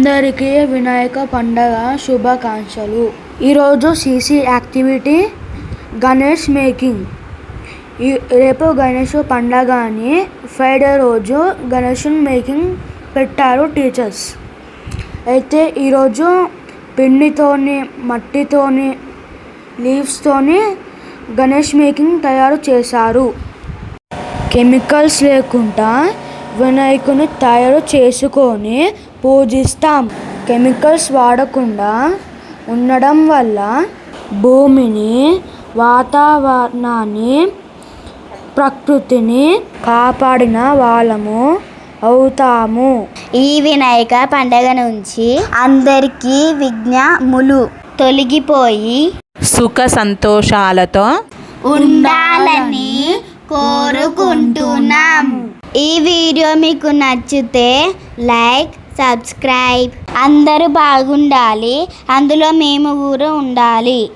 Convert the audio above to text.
అందరికీ వినాయక పండగ శుభాకాంక్షలు. ఈరోజు సీసీ యాక్టివిటీ గణేష్ మేకింగ్. ఈ రేపు గణేష్ పండగ అని ఫ్రైడే రోజు గణేష్ మేకింగ్ పెట్టారు టీచర్స్. అయితే ఈరోజు పిండితోని మట్టితోని లీవ్స్తోని గణేష్ మేకింగ్ తయారు చేశారు. కెమికల్స్ లేకుండా వినాయకుని తయారు చేసుకొని పూజిస్తాం. కెమికల్స్ వాడకుండా ఉండడం వల్ల భూమిని వాతావరణాన్ని ప్రకృతిని కాపాడిన వాళ్ళము అవుతాము. ఈ వినాయక పండగ నుంచి అందరికీ విఘ్నములు తొలగిపోయి సుఖ సంతోషాలతో ఉండాలని కోరుకుంటున్నాం. ఈ వీడియో మీకు నచ్చితే లైక్ సబ్స్క్రైబ్. అందరూ బాగుండాలి. అందులో మేము కూడా ఉండాలి.